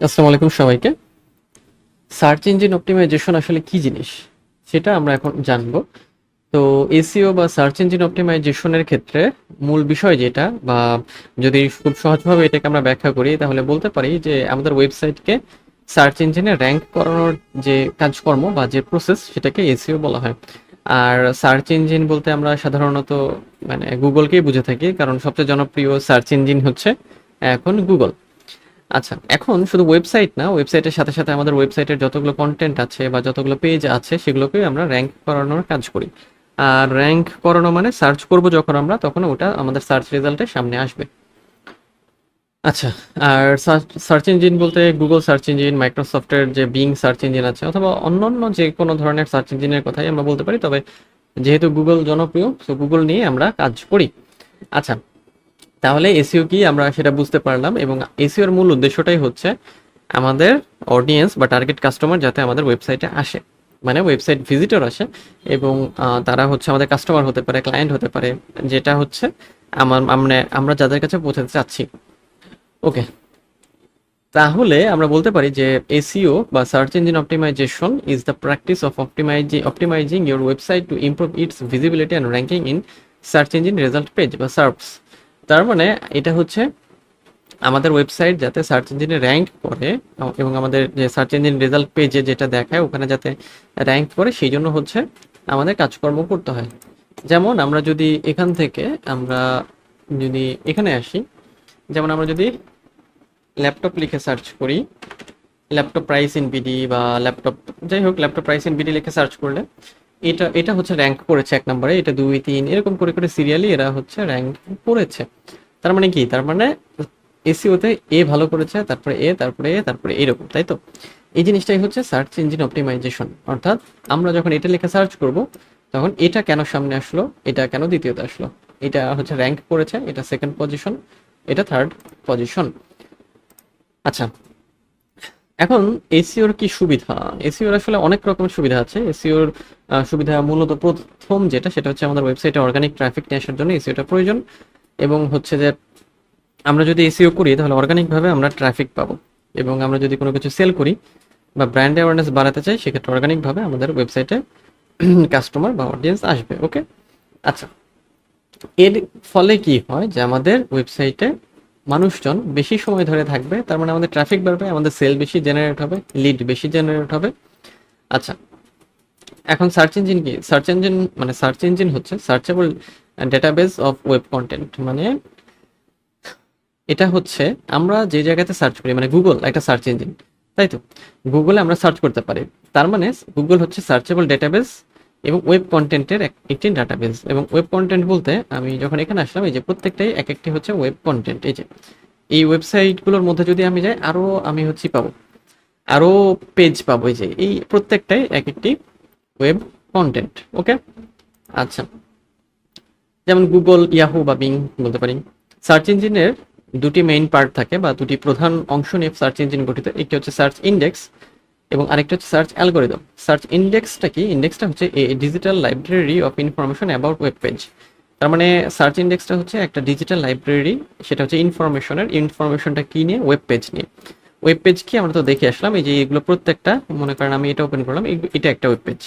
আসসালামু আলাইকুম সবাইকে। সার্চ ইঞ্জিন অপটিমাইজেশন আসলে কি জিনিস? সেটা আমরা এখন জানব। তো এসিও বা সার্চ ইঞ্জিন অপটিমাইজেশনের ক্ষেত্রে মূল বিষয় যেটা, বা যদি খুব সহজভাবে এটাকে আমরা ব্যাখ্যা করি, তাহলে বলতে পারি যে আমাদের ওয়েবসাইটকে সার্চ ইঞ্জিনে র্যাঙ্ক করানোর যে কাজকর্ম বা যে প্রসেস সেটাকে এসিও বলা হয়। আর সার্চ ইঞ্জিন বলতে আমরা সাধারণত মানে গুগলকেই বুঝে থাকি, কারণ সবচেয়ে জনপ্রিয় সার্চ ইঞ্জিন হচ্ছে এখন গুগল আচ্ছা এখন শুধু ওয়েবসাইট না ওয়েবসাইটের সাথে সাথে আমাদের ওয়েবসাইটের যতগুলো কন্টেন্ট আছে বা যতগুলো পেজ আছে সেগুলোকে আমরা র্যাঙ্ক করানোর কাজ করি। আর র্যাঙ্ক করানো মানে সার্চ করব যখন আমরা, তখন ওটা আমাদের সার্চ রেজাল্টের সামনে আসবে। আচ্ছা আর সার্চ ইঞ্জিন বলতে গুগল সার্চ ইঞ্জিন মাইক্রোসফটের যে বিং সার্চ ইঞ্জিন আছে, অথবা অন্যান্য যে কোনো ধরনের সার্চ ইঞ্জিনের কথাই আমরা বলতে পারি, তবে যেহেতু গুগল জনপ্রিয়, তো গুগল নিয়ে আমরা কাজ করি। আচ্ছা তাহলে এসিও কি আমরা সেটা বুঝতে পারলাম এবং এসিওর মূল উদ্দেশ্যটাই হচ্ছে আমাদের অডিয়েন্স বা টার্গেট কাস্টমার যাতে আমাদের ওয়েবসাইটে আসে। মানে ওয়েবসাইট ভিজিটর আসে এবং তারা হচ্ছে আমাদের কাস্টমার হতে পারে ক্লায়েন্ট হতে পারে, যেটা হচ্ছে আমার আমরা আমরা যাদের কাছে পৌঁছাতে চাচ্ছি। ওকে তাহলে আমরা বলতে পারি যে এসিও বা search engine optimization is the practice of optimizing optimizing your website to improve its visibility and ranking in search engine result page বা সার্ভস তার মানে এটা হচ্ছে আমাদের ওয়েবসাইট যাতে সার্চ ইঞ্জিনে র্যাঙ্ক করে, এবং আমাদের যে সার্চ ইঞ্জিন রেজাল্ট পেজে যেটা দেখায়, ওখানে যাতে র্যাঙ্ক করে, সেই জন্য হচ্ছে আমাদের কাজকর্ম করতে হয়। যেমন আমরা যদি এখান থেকে আমরা যদি এখানে আসি, যেমন আমরা যদি ল্যাপটপ লিখে সার্চ করি ল্যাপটপ প্রাইস ইন বিডি বা ল্যাপটপ যাই হোক ল্যাপটপ প্রাইস ইন বিডি লিখে সার্চ করলে এটা এটা হচ্ছে র্যাঙ্ক করেছে এক নম্বরে, এটা দুই, তিন, এরকম করে করে সিরিয়ালি এরা হচ্ছে র্যাঙ্ক করেছে। তার মানে কি? তার মানে এসিওতে এ ভালো করেছে, তারপরে এ তারপরে এ তারপরে এরকম, তাই তো? এই জিনিসটাই হচ্ছে সার্চ ইঞ্জিন অপটিমাইজেশন অর্থাৎ আমরা যখন এটা লিখে সার্চ করব, তখন এটা কেন সামনে আসলো, এটা কেন দ্বিতীয়তে আসলো? এটা হচ্ছে র্যাঙ্ক করেছে, এটা সেকেন্ড পজিশন এটা থার্ড পজিশন আচ্ছা এখন এসিওর কি সুবিধা? এসিওর আসলে অনেক রকমের সুবিধা আছে। এসিওর সুবিধা মূলত প্রথম যেটা, সেটা হচ্ছে আমাদের ওয়েবসাইটে অর্গানিক ট্রাফিক নিয়ে আসার জন্য এসিওটা প্রয়োজন। এবং হচ্ছে যে আমরা যদি এসিও করি, তাহলে অর্গানিকভাবে আমরা ট্রাফিক পাবো। এবং আমরা যদি কোনো কিছু সেল করি বা ব্র্যান্ড অ্যাওয়ারনেস বাড়াতে চাই, সেক্ষেত্রে অর্গানিকভাবে আমাদের ওয়েবসাইটে কাস্টমার বা অডিয়েন্স আসবে ওকে আচ্ছা। এর ফলে কি হয় যে আমাদের ওয়েবসাইটে মানুষজন বেশি সময় ধরে থাকবে, তার মানে আমাদের ট্রাফিক বাড়বে, আমাদের সেল বেশি জেনারেট হবে লিড বেশি জেনারেট হবে। আচ্ছা এখন সার্চ ইঞ্জিন কি? সার্চ ইঞ্জিন মানে সার্চ ইঞ্জিন হচ্ছে searchable database of web content মানে এটা হচ্ছে আমরা যে জায়গাতে সার্চ করি মানে গুগল একটা সার্চ ইঞ্জিন তাই তো? গুগলে আমরা সার্চ করতে পারি, তার মানে গুগল হচ্ছে সার্চেবল ডেটাবেস এবং ওয়েব কন্টেন্টের একটি ডাটাবেস এবং ওয়েব কন্টেন্ট বলতে আমি যখন এখানে আসলাম, এই যে প্রত্যেকটাই এক একটি হচ্ছে ওয়েব কন্টেন্ট এই যে, এই ওয়েবসাইটগুলোর মধ্যে যদি আমি যাই আরও আমি হচ্ছে পাবো। আরও পেজ পাবো। এই যে, এই প্রত্যেকটাই এক একটি ওয়েব কন্টেন্ট ওকে আচ্ছা যেমন গুগল ইয়াহু বা বিং বলতে পারি। সার্চ ইঞ্জিনের দুটি মেইন পার্ট থাকে বা দুটি প্রধান অংশ নিয়ে সার্চ ইঞ্জিন গঠিত। একটি হচ্ছে সার্চ ইন্ডেক্স এবং আরেকটা হচ্ছে সার্চ অ্যালগোরিদম সার্চ ইন্ডেক্সটা কি? ইন্ডেক্সটা হচ্ছে a digital library of information about web page তার মানে সার্চ ইন্ডেক্সটা হচ্ছে একটা ডিজিটাল লাইব্রেরি সেটা হচ্ছে ইনফরমেশনের ইনফরমেশনটা কি নিয়ে? ওয়েব পেজ নিয়ে। ওয়েব পেজ কি? আমরা তো দেখে আসলাম, এই যে এগুলো প্রত্যেকটা, মনে করেন আমি এটা ওপেন করলাম এটা একটা ওয়েব পেজ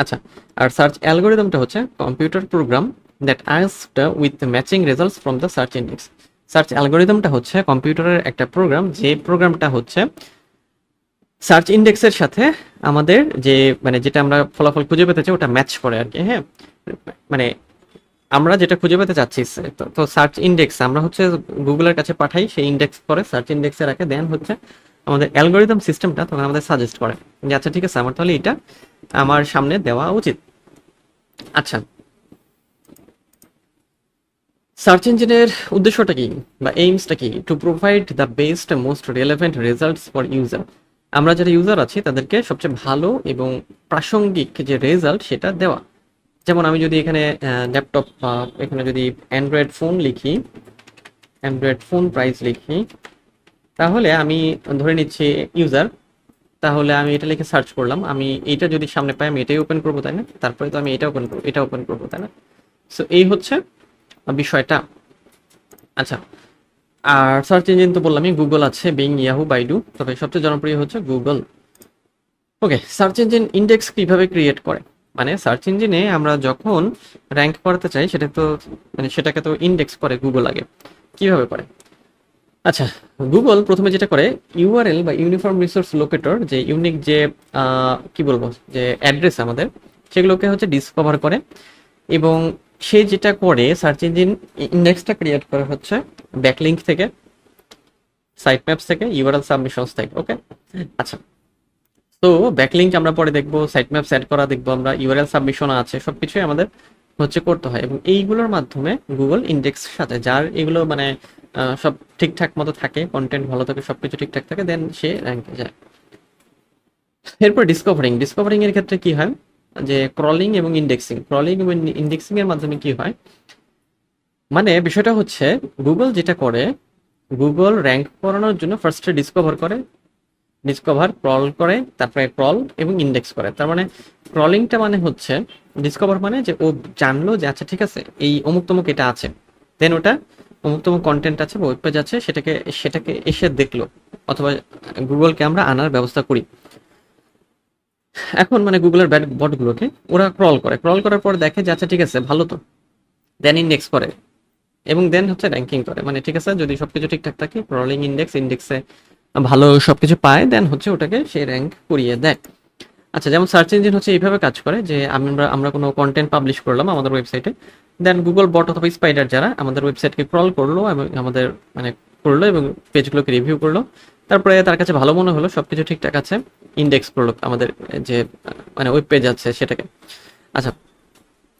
আচ্ছা আর সার্চ অ্যালগোরিদমটা হচ্ছে computer program that asked with matching results from the search index search অ্যালগোরিদমটা হচ্ছে কম্পিউটারের একটা প্রোগ্রাম যে প্রোগ্রামটা হচ্ছে সার্চ ইন্ডেক্সের সাথে আমাদের যে মানে যেটা আমরা ফলাফল খুঁজে পেতে চাই, ওটা ম্যাচ করে আর কি হ্যাঁ? মানে আমরা যেটা খুঁজে পেতে চাচ্ছি তো- সার্চ ইন্ডেক্স আমরা হচ্ছে গুগলের কাছে পাঠাই, সেই ইন্ডেক্স করে সার্চ ইন্ডেক্সে রাখে দেন হচ্ছে আমাদের অ্যালগোরিদম সিস্টেমটা তখন আমাদের সাজেস্ট করে। যে আচ্ছা ঠিক আছে, আমার তাহলে এটা আমার সামনে দেওয়া উচিত। আচ্ছা। সার্চ ইঞ্জিনের উদ্দেশ্যটা কি? বা এইমসটা কি? To provide the best most relevant results for user আমরা যারা ইউজার আছি, তাদেরকে সবচেয়ে ভালো এবং প্রাসঙ্গিক যে রেজাল্ট সেটা দেওয়া। যেমন আমি যদি এখানে ল্যাপটপ বা এখানে যদি অ্যান্ড্রয়েড ফোন লিখি অ্যান্ড্রয়েড ফোন প্রাইস লিখি, তাহলে আমি ধরে নিচ্ছি ইউজার তাহলে আমি এটা লিখে সার্চ করলাম। আমি এইটা যদি সামনে পাই, আমি এটাই ওপেন করব, তাই না? তারপরে তো আমি এটা ওপেন করব, এটা ওপেন করব, তাই না? সো এই হচ্ছে বিষয়টা। আচ্ছা আর সার্চ ইঞ্জিন তো বললামই গুগল আছে বিং ইয়াহু বাইডু তবে সবচেয়ে জনপ্রিয় হচ্ছে Google okay search engine index কীভাবে ক্রিয়েট করে? মানে সার্চ ইঞ্জিনে আমরা যখন র্যাঙ্ক করাতে চাই, সেটা তো মানে সেটাকে তো ইন্ডেক্স করে গুগল আগে। কীভাবে করে? আচ্ছা গুগল প্রথমে যেটা করে ইউআরএল বা ইউনিফর্ম রিসোর্স লোকেটর যে ইউনিক যে কি বলব, যে অ্যাড্রেস আমাদের, সেগুলোকে হচ্ছে ডিসকভার করে। এবং সে যেটা করে সার্চ ইঞ্জিন ইন্ডেক্সটা ক্রিয়েট করে হচ্ছে ব্যাকলিঙ্ক থেকে সাইট ম্যাপস থেকে ইউআরএল সাবমিশনস থেকে ওকে আচ্ছা। তো ব্যাকলিঙ্ক আমরা পরে দেখব সাইট ম্যাপস অ্যাড করা দেখব আমরা ইউআরএল সাবমিশন আছে, সবকিছুই আমাদের হচ্ছে করতে হয়। এবং এইগুলোর মাধ্যমে গুগল ইন্ডেক্স সাথে, যার এগুলো মানে সব ঠিকঠাক মতো থাকে কন্টেন্ট ভালো থাকে, সবকিছু ঠিকঠাক থাকে দেন সে র্যাঙ্কে যায়। এরপর ডিসকভারিং ডিসকভারিং এর ক্ষেত্রে কি হয়? যে ক্রলিং এবং ইন্ডেক্সিং ক্রলিং এবং ইন্ডেক্সিং এর মাধ্যমে কি হয়? মানে বিষয়টা হচ্ছে গুগল যেটা করে গুগল র্যাঙ্ক করানোর জন্য ফার্স্টে ডিসকভার করে ডিসকভার ক্রল করে, তারপরে ক্রল এবং ইন্ডেক্স করে। তার মানে ক্রলিংটা মানে হচ্ছে ডিসকভার মানে যে ও জানলো যে আচ্ছা ঠিক আছে, এই অমুক তমুক এটা আছে। দেন ওটা অমুক তমুক কন্টেন্ট আছে ওয়েব পেজ আছে, সেটাকে সেটাকে এসে দেখল, অথবা গুগলকে আমরা আনার ব্যবস্থা করি। এখন মানে গুগলের ব্যাড বটগুলোকে ওরা ক্রল করে। ক্রল করার পর দেখে যে আচ্ছা ঠিক আছে, ভালো তো। দেন ইন্ডেক্স করে। এবং দেন হচ্ছে র্যাঙ্কিং করে। মানে ঠিক আছে, যদি সবকিছু ঠিকঠাক থাকে ক্রলিং ইন্ডেক্স ইন্ডেক্সে ভালো সবকিছু পায় দেন হচ্ছে ওটাকে সে র্যাঙ্ক করিয়ে দেয়। আচ্ছা যেমন সার্চ ইঞ্জিন হচ্ছে এইভাবে কাজ করে যে আমরা আমরা কোনো কন্টেন্ট পাবলিশ করলাম আমাদের ওয়েবসাইটে দেন গুগল বট অথবা স্পাইডার যারা আমাদের ওয়েবসাইটকে ক্রল করল এবং আমাদের মানে করল এবং পেজগুলোকে রিভিউ করল, তারপরে তার কাছে ভালো মনে হলো, সবকিছু ঠিকঠাক আছে ইন্ডেক্স করল আমাদের যে মানে ওয়েব পেজ আছে সেটাকে। আচ্ছা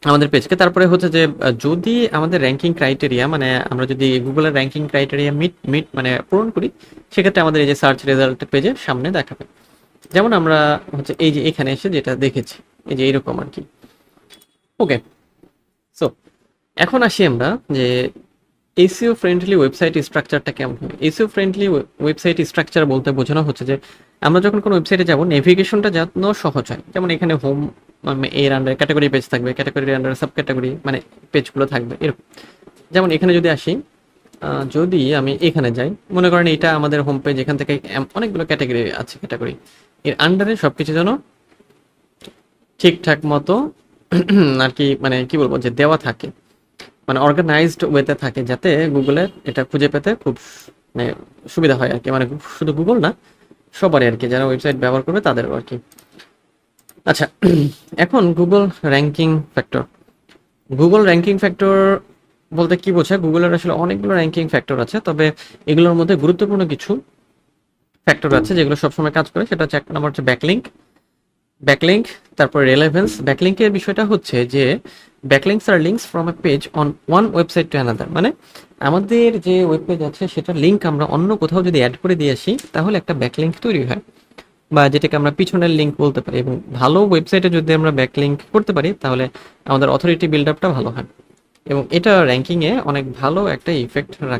আমাদের পেজকে। তারপরে হচ্ছে যে যদি আমাদের র্যাঙ্কিং ক্রাইটেরিয়া মানে আমরা যদি গুগলের র্যাঙ্কিং ক্রাইটেরিয়া মিট মিট মানে পূরণ করি, সেক্ষেত্রে আমাদের এই যে সার্চ রেজাল্ট পেজে সামনে দেখাবে। যেমন আমরা হচ্ছে এই যে এখানে এসে যেটা দেখেছি, এই যে এরকম আর কি। ওকে সো এখন আসি আমরা যে এসিও ফ্রেন্ডলি ওয়েবসাইট স্ট্রাকচারটা কেমন হবে? এসিও ফ্রেন্ডলি ওয়েবসাইট স্ট্রাকচার বলতে বোঝানো হচ্ছে যে, আমরা যখন কোনো ওয়েবসাইটে যাব নেভিগেশনটা যেন সহজ হয়। যেমন এখানে হোম এর আন্ডার ক্যাটাগরি পেজ থাকবে ক্যাটাগরির আন্ডার সাব ক্যাটাগরি মানে পেজগুলো থাকবে, এরকম। যেমন এখানে যদি আসি যদি আমি এখানে যাই, মনে করেন এটা আমাদের হোম পেজ এখান থেকে অনেকগুলো ক্যাটাগরি আছে ক্যাটাগরি এর আন্ডারে সবকিছু যেন ঠিকঠাক মতো আর কি মানে কি বলব যে দেওয়া থাকে। মানে অর্গানাইজড ওয়েতে থাকে যাতে গুগলে এটা খুঁজে পেতে খুব মানে সুবিধা হয় আর কি মানে শুধু গুগল না, সবারই আর কি যারা ওয়েবসাইট ব্যবহার করবে তাদেরও আর কি আচ্ছা এখন Google ranking factor Google ranking factor বলতে কি বোঝায়? গুগলের আসলে অনেকগুলো র্যাঙ্কিং ফ্যাক্টর আছে, তবে এগুলোর মধ্যে গুরুত্বপূর্ণ কিছু ফ্যাক্টর আছে যেগুলো সবসময় কাজ করে। সেটা হচ্ছে এক নম্বর হচ্ছে ব্যাকলিঙ্ক ব্যাকলিঙ্ক তারপর রেলেভেন্স ব্যাকলিঙ্কের বিষয়টা হচ্ছে যে backlinks R links from a page on one website to another মানে আমাদের যে ওয়েব পেজ আছে সেটা লিঙ্ক আমরা অন্য কোথাও যদি অ্যাড করে দিয়ে আসি, তাহলে একটা ব্যাকলিঙ্ক তৈরি হয়। বা যেটাকে আমরা পিছনের লিঙ্ক বলতে পারি। এবং ভালো ওয়েবসাইটে যদি আমরা ব্যাকলিঙ্ক করতে পারি, তাহলে আমাদের অথরিটি বিল্ড আপটা ভালো হয়। এবং এটা র্যাঙ্কিংয়ে অনেক ভালো একটা ইফেক্ট রাখে।